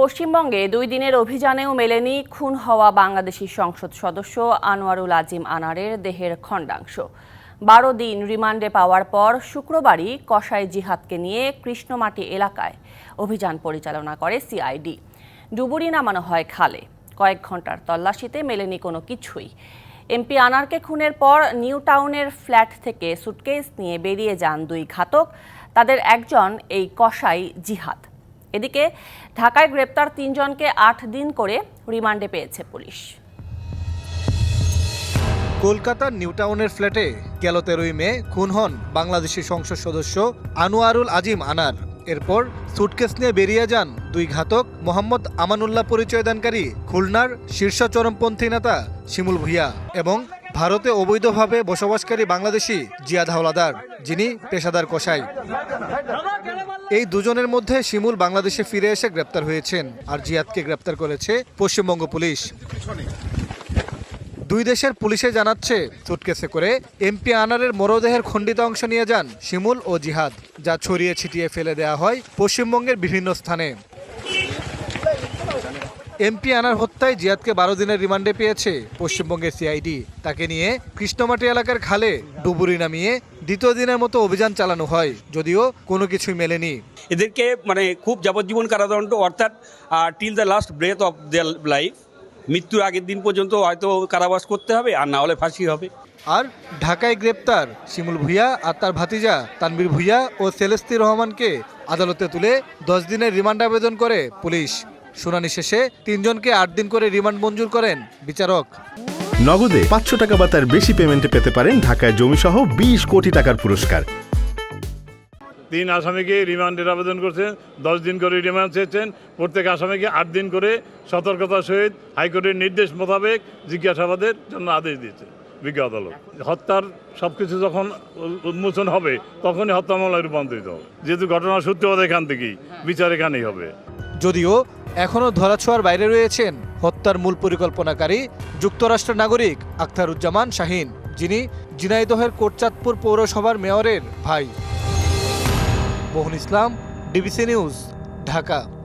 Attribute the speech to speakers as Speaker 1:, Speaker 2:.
Speaker 1: পশ্চিমবঙ্গে দুই দিনের অভিযানেও মেলেনি খুন হওয়া বাংলাদেশি সংসদ সদস্য আনোয়ারুল আজিম আনারের দেহের খণ্ডাংশ। বারো দিন রিমান্ডে পাওয়ার পর শুক্রবারই কসাই জিহাদকে নিয়ে কৃষ্ণমাটি এলাকায় অভিযান পরিচালনা করে সিআইডি। ডুবুরি নামানো হয় খালে। কয়েক ঘণ্টার তল্লাশিতে মেলেনি কোনো কিছুই। এমপি আনারকে খুনের পর নিউ টাউনের ফ্ল্যাট থেকে সুটকেস নিয়ে বেরিয়ে যান দুই ঘাতক। তাদের একজন এই কসাই জিহাদ। এদিকে ঢাকায় গ্রেপ্তার তিনজনকে আট দিন করে রিমান্ডে পেয়েছে পুলিশ।
Speaker 2: কলকাতার নিউটাউনের ফ্ল্যাটে গেল তেরোই মে খুন হন বাংলাদেশি সংসদ সদস্য আনোয়ারুল আজিম আনার। এরপর সুটকেস নিয়ে বেরিয়ে যান দুই ঘাতক মোহাম্মদ আমানুল্লাহ পরিচয়দানকারী খুলনার শীর্ষ চরমপন্থী নেতা শিমুল ভুইয়া এবং ভারতে অবৈধভাবে বসবাসকারী বাংলাদেশি জিয়াদ হাওলাদার, যিনি পেশাদার কসাই। এই দুজনের মধ্যে শিমুল বাংলাদেশে ফিরে এসে গ্রেপ্তার হয়েছেন আর জিয়াদকে গ্রেপ্তার করেছে পশ্চিমবঙ্গ পুলিশ। দুই দেশের পুলিশে জানাচ্ছে সুটকেসে করে এমপি আনারের মরদেহের খণ্ডিত অংশ নিয়ে যান শিমুল ও জিহাদ, যা ছড়িয়ে ছিটিয়ে ফেলে দেওয়া হয় পশ্চিমবঙ্গের বিভিন্ন স্থানে। এমপি আনার হত্যায় জিয়াদকে বারো দিনের রিমান্ডে পেয়েছে পশ্চিমবঙ্গের সিআইডি। তাকে নিয়ে কৃষ্ণমাটি এলাকার খালে ডুবুরি নামিয়ে দ্বিতীয় দিনের মতো অভিযান চালানো হয় যদিও কোনো কিছুই মেলেনি।
Speaker 3: এদেরকে মানে খুব যাবজ্জীবন কারাদণ্ড অর্থাৎ till the last breath of their life মৃত্যুর আগের দিন পর্যন্ত হয়তো কারাবাস করতে হবে আর না হলে ফাঁসি হবে।
Speaker 2: আর ঢাকায় গ্রেপ্তার শিমুল ভুইয়া আর তার ভাতিজা তানবীর ভুইয়া ও সেলেস্তি রহমানকে আদালতে তুলে দশ দিনের রিমান্ড আবেদন করে পুলিশ। শুনানি শেষে তিনজনকে আট দিন করে রিমান্ড মঞ্জুর করেন বিচারক।
Speaker 4: নগদে পাঁচশো টাকা বা তার বেশি পেমেন্টে পেতে পারেন ঢাকায় জমিসহ বিশ কোটি টাকার পুরস্কার।
Speaker 5: তিন আসামিকে রিমান্ডের আবেদন করছেন দশ দিন করে রিমান্ড চেয়েছেন প্রত্যেক আসামিকে আট দিন করে সতর্কতার সহিত হাইকোর্টের নির্দেশ মোতাবেক জিজ্ঞাসাবাদের জন্য আদেশ দিয়েছে বিজ্ঞ আদালত। হত্যার সব কিছু যখন উন্মোচন হবে তখনই হত্যা মামলায় রূপান্তরিত হবে। যেহেতু ঘটনার সূত্রপাত এখান থেকেই বিচার এখানেই হবে।
Speaker 2: যদিও এখনও ধরাছোঁয়ার বাইরে রয়েছেন হত্যার মূল পরিকল্পনাকারী যুক্তরাষ্ট্রের নাগরিক আখতারুজ্জামান শাহিন, যিনি জিনাইদহের কোটচাঁদপুর পৌরসভার মেয়রের ভাই। Mohan Islam, DBC news, Dhaka.